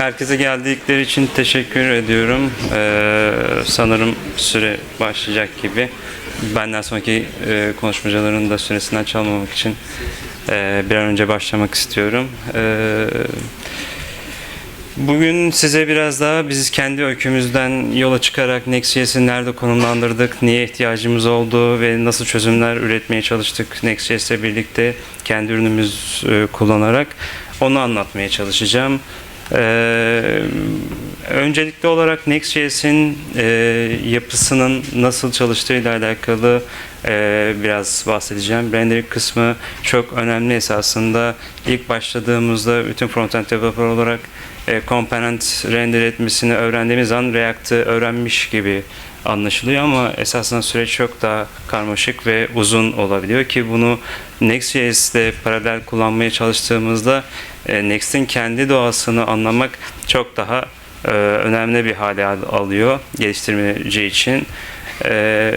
Herkese geldikleri için teşekkür ediyorum. Ee, sanırım süre başlayacak gibi. Benden sonraki e, konuşmacıların da süresinden çalmamak için e, bir an önce başlamak istiyorum. Ee, Bugün size biraz daha biz kendi öykümüzden yola çıkarak Next.js'i nerede konumlandırdık, niye ihtiyacımız oldu ve nasıl çözümler üretmeye çalıştık Next.js'le birlikte kendi ürünümüz e, kullanarak onu anlatmaya çalışacağım. Ee, öncelikli olarak Next.js'in e, yapısının nasıl çalıştığıyla alakalı e, biraz bahsedeceğim. Rendering kısmı çok önemli esasında. İlk başladığımızda bütün frontend developer olarak e, component render etmesini öğrendiğimiz an React'ı öğrenmiş gibi anlaşılıyor ama esasında süreç çok daha karmaşık ve uzun olabiliyor ki bunu Next.js ile paralel kullanmaya çalıştığımızda e, Next'in kendi doğasını anlamak çok daha e, önemli bir hale al- alıyor geliştirmeci için. E,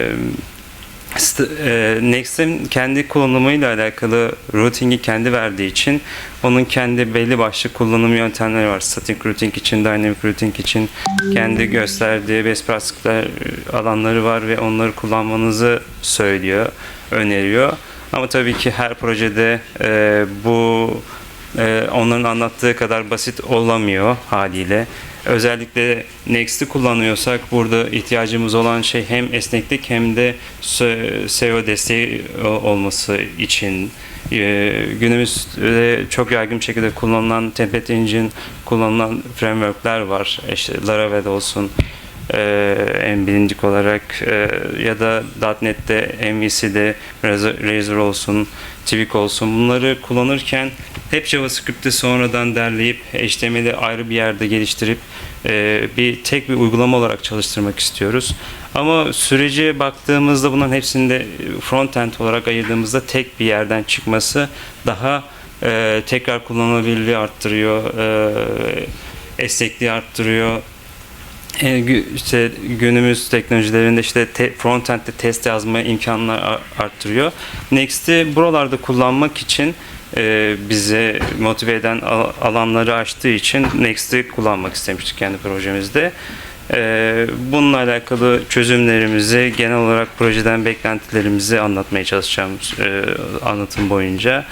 e, Next'in kendi kullanımıyla alakalı routing'i kendi verdiği için onun kendi belli başlı kullanım yöntemleri var. Static routing için, dynamic routing için kendi gösterdiği best practice'ler e, alanları var ve onları kullanmanızı söylüyor, öneriyor. Ama tabii ki her projede e, bu e, onların anlattığı kadar basit olamıyor haliyle. Özellikle Next'i kullanıyorsak burada ihtiyacımız olan şey hem esneklik hem de se- SEO desteği olması için e, günümüzde çok yaygın bir şekilde kullanılan template engine kullanılan frameworkler var. İşte Laravel olsun e, en bilindik olarak e, ya da .NET'te, MVC'de Razor, olsun, Twig olsun bunları kullanırken hep JavaScript'i sonradan derleyip HTML'i ayrı bir yerde geliştirip e, bir tek bir uygulama olarak çalıştırmak istiyoruz. Ama sürece baktığımızda bunların hepsinde frontend olarak ayırdığımızda tek bir yerden çıkması daha e, tekrar kullanılabilirliği arttırıyor, e, esnekliği arttırıyor, işte günümüz teknolojilerinde işte te, frontend'de test yazma imkanlar ar- arttırıyor. Next'i buralarda kullanmak için e, bize motive eden al- alanları açtığı için Next'i kullanmak istemiştik kendi projemizde. E, bununla alakalı çözümlerimizi, genel olarak projeden beklentilerimizi anlatmaya çalışacağım e, anlatım boyunca.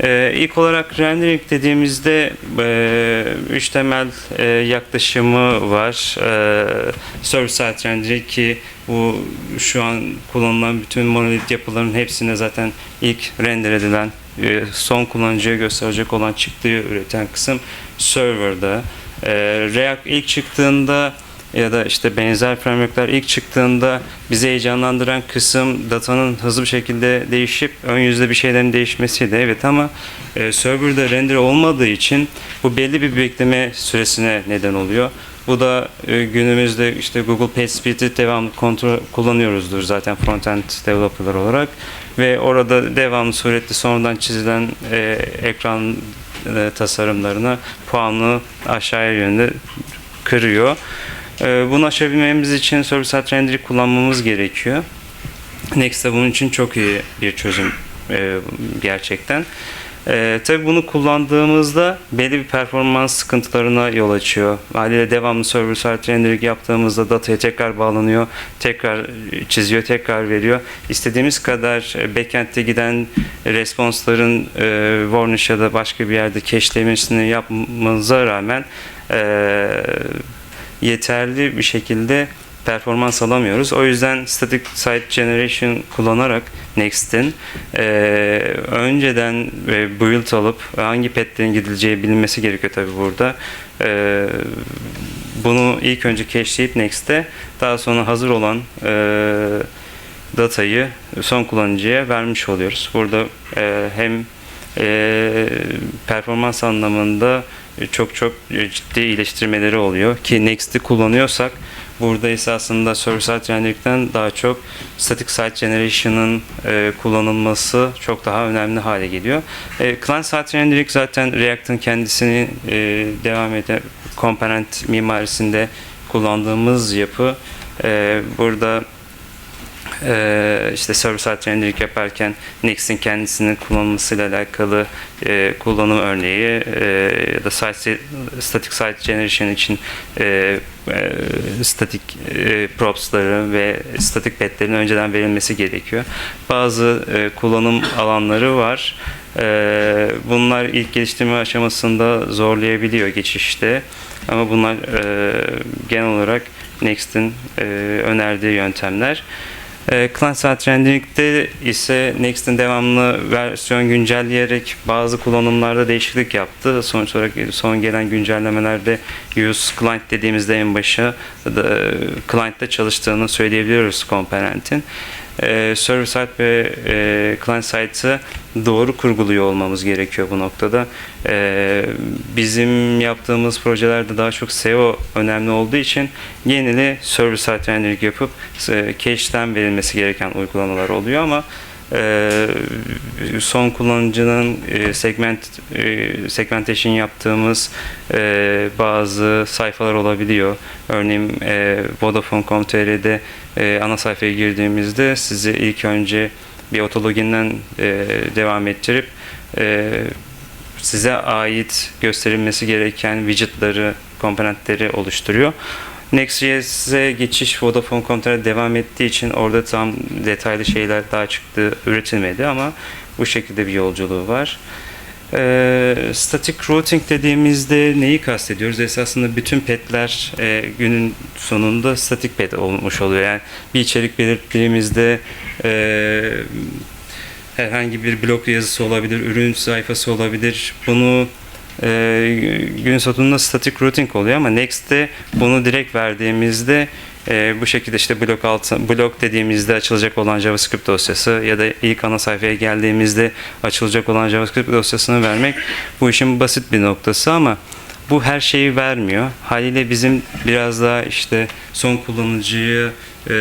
Ee, ilk olarak rendering dediğimizde e, üç temel e, yaklaşımı var. E, server side rendering ki bu şu an kullanılan bütün monolit yapıların hepsine zaten ilk render edilen e, son kullanıcıya gösterecek olan çıktığı üreten kısım serverda. E, React ilk çıktığında ya da işte benzer frameworkler ilk çıktığında bizi heyecanlandıran kısım datanın hızlı bir şekilde değişip ön yüzde bir şeylerin değişmesiydi. Evet ama e, serverda render olmadığı için bu belli bir bekleme süresine neden oluyor. Bu da e, günümüzde işte Google PageSpeed'i devamlı kontrol kullanıyoruzdur zaten frontend developerlar olarak ve orada devamlı suretli sonradan çizilen e, ekran e, tasarımlarına puanı aşağıya yönde kırıyor. Ee, Bunu aşabilmemiz için server-side rendering kullanmamız gerekiyor. Next bunun için çok iyi bir çözüm e, gerçekten. E, tabii bunu kullandığımızda belli bir performans sıkıntılarına yol açıyor. Haliyle devamlı server-side rendering yaptığımızda dataya tekrar bağlanıyor, tekrar çiziyor, tekrar veriyor. İstediğimiz kadar e, backend'te giden responsların e, varnish ya da başka bir yerde cache'lemesini yapmamıza rağmen e, yeterli bir şekilde performans alamıyoruz. O yüzden Static Site Generation kullanarak Next'in e, önceden e, build alıp hangi petlerin gidileceği bilinmesi gerekiyor tabii burada. E, bunu ilk önce cache'leyip Next'te daha sonra hazır olan e, datayı son kullanıcıya vermiş oluyoruz. Burada e, hem e, performans anlamında çok çok e, ciddi iyileştirmeleri oluyor ki Next'i kullanıyorsak burada esasında server-side rendering'den daha çok static site generation'ın e, kullanılması çok daha önemli hale geliyor. E, Client-side rendering zaten React'ın kendisini e, devam eden komponent mimarisinde kullandığımız yapı. E, burada Ee, işte server-side rendering yaparken Next'in kendisinin kullanılmasıyla alakalı e, kullanım örneği e, ya da site, static site generation için e, e, static e, props'ları ve static petlerin önceden verilmesi gerekiyor. Bazı e, kullanım alanları var. E, bunlar ilk geliştirme aşamasında zorlayabiliyor geçişte. Ama bunlar e, genel olarak Next'in e, önerdiği yöntemler. E, Client Side Rendering'de ise Next'in devamlı versiyon güncelleyerek bazı kullanımlarda değişiklik yaptı. Sonuç olarak son gelen güncellemelerde Use Client dediğimizde en başa da, e, Client'te çalıştığını söyleyebiliyoruz komponentin. E, server side ve e, client side'ı doğru kurguluyor olmamız gerekiyor bu noktada. E, bizim yaptığımız projelerde daha çok SEO önemli olduğu için yenili server side rendering yapıp e, cache'ten verilmesi gereken uygulamalar oluyor ama e, son kullanıcının e, segment e, segmentation yaptığımız e, bazı sayfalar olabiliyor. Örneğin e, Vodafone.com.tr'de e, ana sayfaya girdiğimizde sizi ilk önce bir otologinden devam ettirip size ait gösterilmesi gereken widgetları, komponentleri oluşturuyor. Next.js'e geçiş Vodafone.com.tr'e devam ettiği için orada tam detaylı şeyler daha çıktı, üretilmedi ama bu şekilde bir yolculuğu var. Ee, static routing dediğimizde neyi kastediyoruz? Esasında bütün petler e, günün sonunda static pet olmuş oluyor. Yani bir içerik belirttiğimizde e, herhangi bir blog yazısı olabilir, ürün sayfası olabilir. Bunu e, gün sonunda static routing oluyor ama Next'te bunu direkt verdiğimizde e, bu şekilde işte blok altı, blok dediğimizde açılacak olan JavaScript dosyası ya da ilk ana sayfaya geldiğimizde açılacak olan JavaScript dosyasını vermek bu işin basit bir noktası ama bu her şeyi vermiyor. Haliyle bizim biraz daha işte son kullanıcıya e,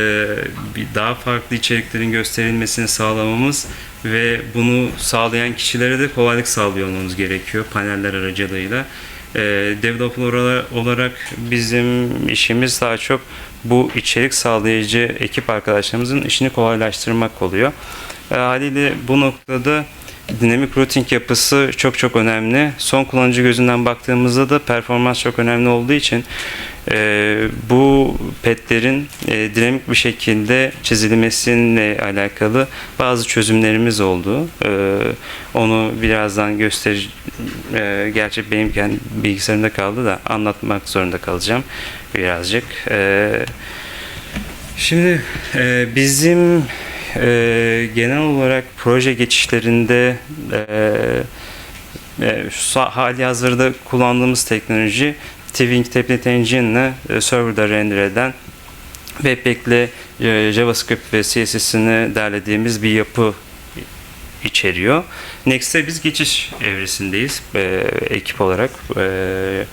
daha farklı içeriklerin gösterilmesini sağlamamız ve bunu sağlayan kişilere de kolaylık sağlıyor gerekiyor paneller aracılığıyla. E, developer ola- olarak bizim işimiz daha çok bu içerik sağlayıcı ekip arkadaşlarımızın işini kolaylaştırmak oluyor. E, haliyle bu noktada dinamik routing yapısı çok çok önemli. Son kullanıcı gözünden baktığımızda da performans çok önemli olduğu için e, bu petlerin e, dinamik bir şekilde çizilmesiyle alakalı bazı çözümlerimiz oldu. E, onu birazdan göster e, gerçi benim kendi bilgisayarımda kaldı da anlatmak zorunda kalacağım birazcık. E, şimdi e, bizim e, genel olarak proje geçişlerinde e, e, şu hali hazırda kullandığımız teknoloji Twing Template Engine ile e, serverda render eden Webpack'le e, JavaScript ve CSS'ini derlediğimiz bir yapı içeriyor. Next'e biz geçiş evresindeyiz e, ekip olarak. E,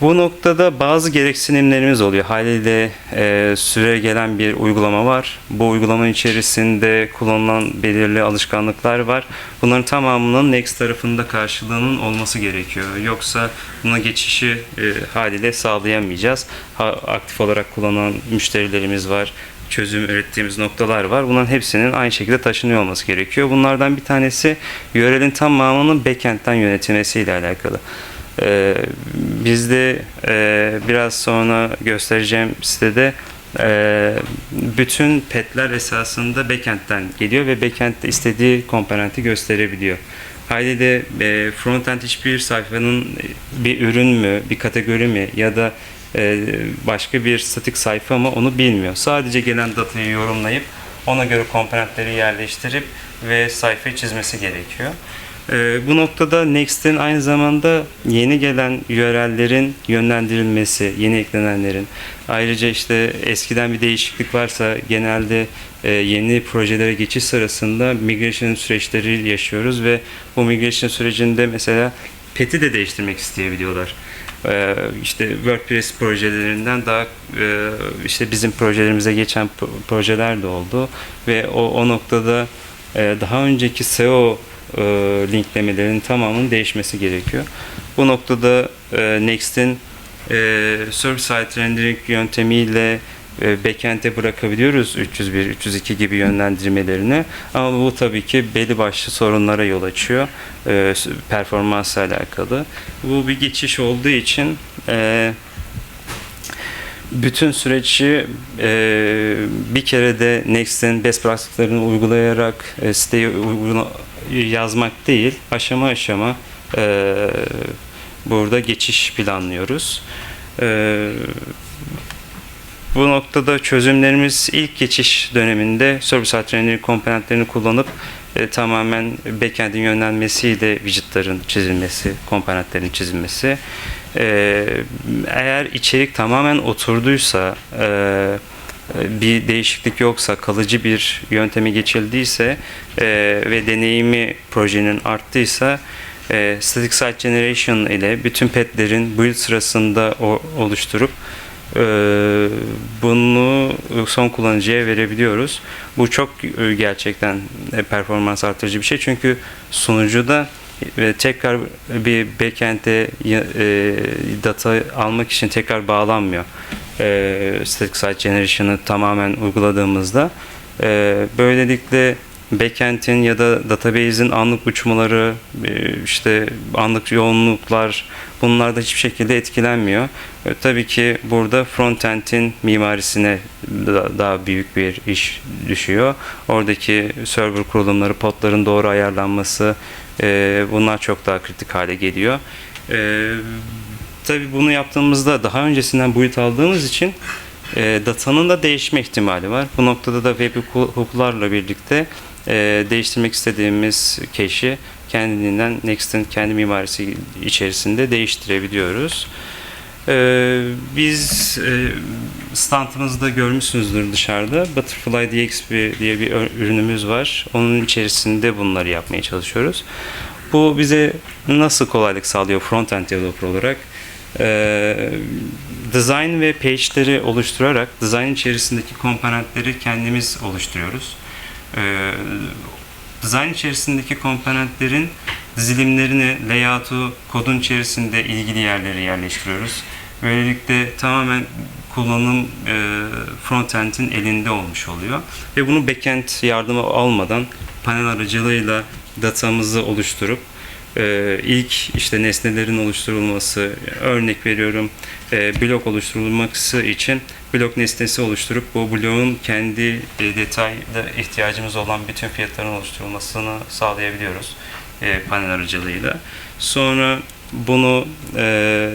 bu noktada bazı gereksinimlerimiz oluyor. Haliyle e, süre gelen bir uygulama var. Bu uygulamanın içerisinde kullanılan belirli alışkanlıklar var. Bunların tamamının Next tarafında karşılığının olması gerekiyor. Yoksa buna geçişi e, haliyle sağlayamayacağız. Ha, aktif olarak kullanan müşterilerimiz var çözüm ürettiğimiz noktalar var. Bunların hepsinin aynı şekilde taşınıyor olması gerekiyor. Bunlardan bir tanesi URL'in tamamının backend'den yönetilmesiyle alakalı. Ee, bizde e, biraz sonra göstereceğim sitede e, bütün petler esasında backend'den geliyor ve backend'de istediği komponenti gösterebiliyor. Haliyle e, frontend hiçbir sayfanın bir ürün mü, bir kategori mi ya da e, başka bir statik sayfa mı onu bilmiyor. Sadece gelen datayı yorumlayıp ona göre komponentleri yerleştirip ve sayfayı çizmesi gerekiyor. E, bu noktada Next'in aynı zamanda yeni gelen URL'lerin yönlendirilmesi, yeni eklenenlerin. Ayrıca işte eskiden bir değişiklik varsa genelde e, yeni projelere geçiş sırasında migration süreçleri yaşıyoruz ve bu migration sürecinde mesela pet'i de değiştirmek isteyebiliyorlar. Ee, işte WordPress projelerinden daha e, işte bizim projelerimize geçen pro- projeler de oldu ve o, o noktada e, daha önceki SEO e, linklemelerin tamamının değişmesi gerekiyor. Bu noktada e, Next'in e, server-side rendering yöntemiyle e, backend'e bırakabiliyoruz 301, 302 gibi yönlendirmelerini. Ama bu tabii ki belli başlı sorunlara yol açıyor. E, performansla alakalı. Bu bir geçiş olduğu için e, bütün süreci e, bir kere de Next'in best practice'larını uygulayarak e, siteyi uygula- yazmak değil, aşama aşama e, burada geçiş planlıyoruz. E, bu noktada çözümlerimiz ilk geçiş döneminde server-side rendering komponentlerini kullanıp e, tamamen backend'in yönlenmesiyle widgetların çizilmesi, komponentlerin çizilmesi. E, eğer içerik tamamen oturduysa, e, bir değişiklik yoksa, kalıcı bir yönteme geçildiyse e, ve deneyimi projenin arttıysa e, Static Site Generation ile bütün petlerin build sırasında o- oluşturup e, bunu son kullanıcıya verebiliyoruz. Bu çok e, gerçekten e, performans artırıcı bir şey çünkü sunucuda e, tekrar bir backend'e e, data almak için tekrar bağlanmıyor. E, Static Site Generation'ı tamamen uyguladığımızda e, böylelikle backend'in ya da database'in anlık uçmaları, e, işte anlık yoğunluklar bunlar da hiçbir şekilde etkilenmiyor. E, Tabii ki burada frontend'in mimarisine da- daha büyük bir iş düşüyor. Oradaki server kurulumları, podların doğru ayarlanması e, bunlar çok daha kritik hale geliyor. Tabii bunu yaptığımızda daha öncesinden build aldığımız için e, datanın da değişme ihtimali var. Bu noktada da web huku- hukuklarla birlikte e, değiştirmek istediğimiz cache'i kendiliğinden Next'in kendi mimarisi içerisinde değiştirebiliyoruz. E, biz e, standımızda görmüşsünüzdür dışarıda. Butterfly DXP diye bir ürünümüz var. Onun içerisinde bunları yapmaya çalışıyoruz. Bu bize nasıl kolaylık sağlıyor frontend developer olarak? Ee, design ve page'leri oluşturarak design içerisindeki komponentleri kendimiz oluşturuyoruz. Ee, design içerisindeki komponentlerin dizilimlerini, layout'u kodun içerisinde ilgili yerlere yerleştiriyoruz. Böylelikle tamamen kullanım e, frontend'in elinde olmuş oluyor. Ve bunu backend yardımı almadan panel aracılığıyla datamızı oluşturup e, ilk işte nesnelerin oluşturulması, örnek veriyorum e, blok oluşturulması için blok nesnesi oluşturup bu bloğun kendi e, detayda ihtiyacımız olan bütün fiyatların oluşturulmasını sağlayabiliyoruz e, panel aracılığıyla. Sonra bunu e,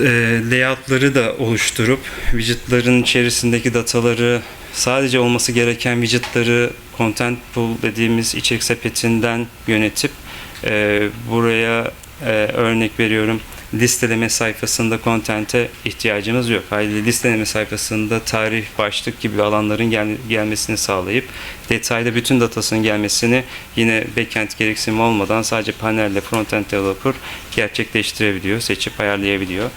e, layoutları da oluşturup widgetların içerisindeki dataları sadece olması gereken widgetları content pool dediğimiz içerik sepetinden yönetip e, buraya e, örnek veriyorum listeleme sayfasında content'e ihtiyacımız yok. Hayli listeleme sayfasında tarih, başlık gibi alanların gel- gelmesini sağlayıp detayda bütün datasının gelmesini yine backend gereksinimi olmadan sadece panelle frontend developer gerçekleştirebiliyor, seçip ayarlayabiliyor.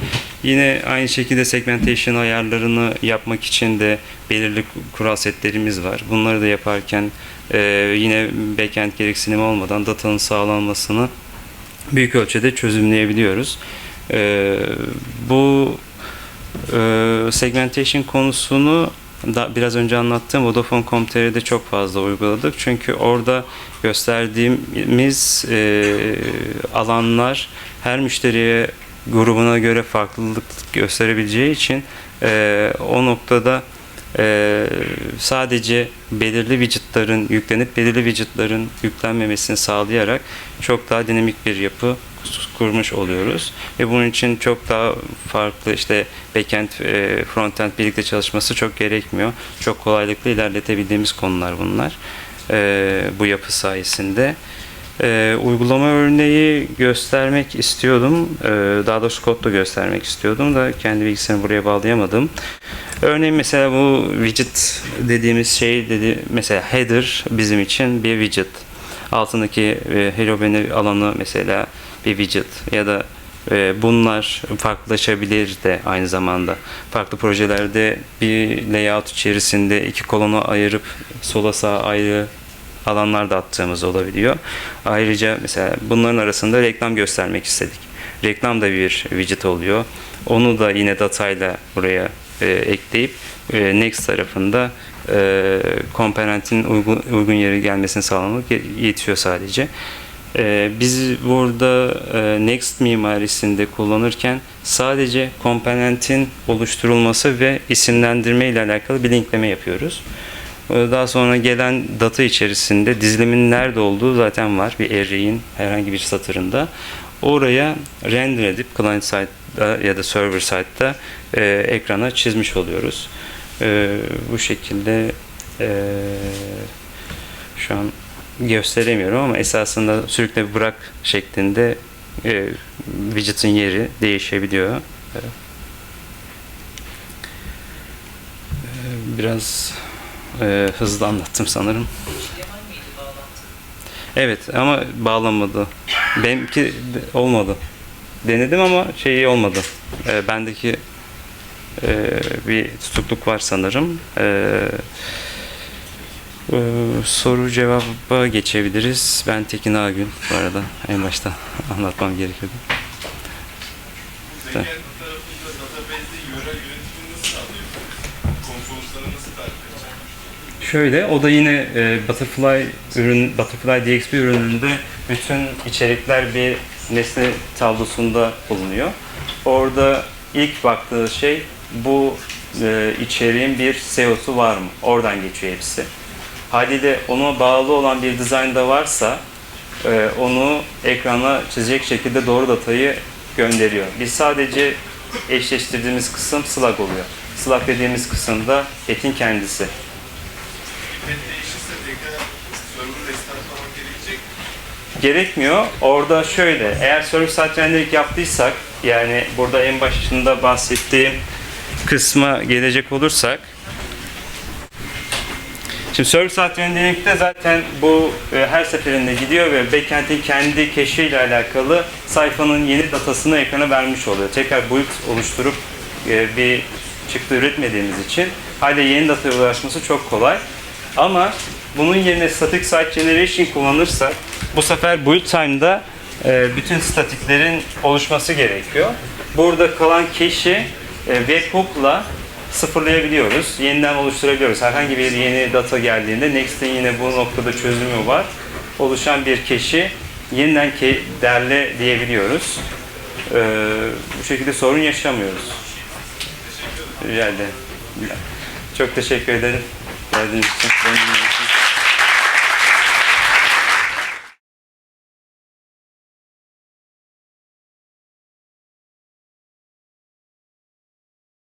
Yine aynı şekilde segmentation ayarlarını yapmak için de belirli kural setlerimiz var. Bunları da yaparken e, yine backend gereksinimi olmadan datanın sağlanmasını büyük ölçüde çözümleyebiliyoruz. Ee, bu e, segmentation konusunu da biraz önce anlattığım Vodafone.com.tr'de çok fazla uyguladık. Çünkü orada gösterdiğimiz e, alanlar her müşteriye grubuna göre farklılık gösterebileceği için e, o noktada e, sadece belirli widgetların yüklenip belirli widgetların yüklenmemesini sağlayarak çok daha dinamik bir yapı kurmuş oluyoruz. Ve bunun için çok daha farklı işte backend, e, frontend birlikte çalışması çok gerekmiyor. Çok kolaylıkla ilerletebildiğimiz konular bunlar. E, bu yapı sayesinde. E, uygulama örneği göstermek istiyordum. Daha doğrusu kodla göstermek istiyordum da kendi bilgisayarımı buraya bağlayamadım. Örneğin mesela bu widget dediğimiz şey dedi mesela header bizim için bir widget. Altındaki e, hello alanı mesela bir widget ya da e, bunlar farklılaşabilir de aynı zamanda. Farklı projelerde bir layout içerisinde iki kolonu ayırıp sola sağa ayrı alanlar da attığımız olabiliyor. Ayrıca mesela bunların arasında reklam göstermek istedik. Reklam da bir widget oluyor. Onu da yine datayla buraya e, ekleyip Next tarafında e, komponentin uygun, uygun yere gelmesini sağlamak ye- yetiyor sadece. E, biz burada e, Next mimarisinde kullanırken sadece komponentin oluşturulması ve isimlendirme ile alakalı bir linkleme yapıyoruz. E, Daha sonra gelen data içerisinde dizilimin nerede olduğu zaten var bir array'in herhangi bir satırında. Oraya render edip client side'da ya da server side'da e, ekrana çizmiş oluyoruz. E, bu şekilde e, şu an gösteremiyorum ama esasında sürükle bırak şeklinde e, widget'ın yeri değişebiliyor. E, biraz e, hızlı anlattım sanırım. Evet ama bağlanmadı. Benimki olmadı. Denedim ama şeyi olmadı. E, bendeki e, bir tutukluk var sanırım. E, e, soru cevaba geçebiliriz. Ben Tekin Ağgün bu arada en başta anlatmam gerekiyordu. Edeceksiniz? Şöyle, o da yine e, Butterfly ürün, Butterfly DXP ürününde bütün içerikler bir nesne tablosunda bulunuyor. Orada ilk baktığı şey bu e, içeriğin bir SEO'su var mı? Oradan geçiyor hepsi. Haliyle ona bağlı olan bir dizayn da varsa e, onu ekrana çizecek şekilde doğru datayı gönderiyor. Biz sadece eşleştirdiğimiz kısım slug oluyor. Slug dediğimiz kısım da etin kendisi. Gerekmiyor. Orada şöyle, eğer server side rendering yaptıysak, yani burada en başında bahsettiğim kısma gelecek olursak, Şimdi server side rendering'de zaten bu e, her seferinde gidiyor ve backend'in kendi ile alakalı sayfanın yeni datasını ekrana vermiş oluyor. Tekrar build oluşturup e, bir çıktı üretmediğimiz için hala yeni dataya ulaşması çok kolay. Ama bunun yerine static site generation kullanırsak bu sefer build time'da e, bütün statiklerin oluşması gerekiyor. Burada kalan e, webhook'la sıfırlayabiliyoruz. Yeniden oluşturabiliyoruz. Herhangi bir yeni data geldiğinde Next'in yine bu noktada çözümü var. Oluşan bir cache'i yeniden ke- derle diyebiliyoruz. Ee, bu şekilde sorun yaşamıyoruz. Rica ederim. Çok teşekkür ederim. Geldiğiniz için.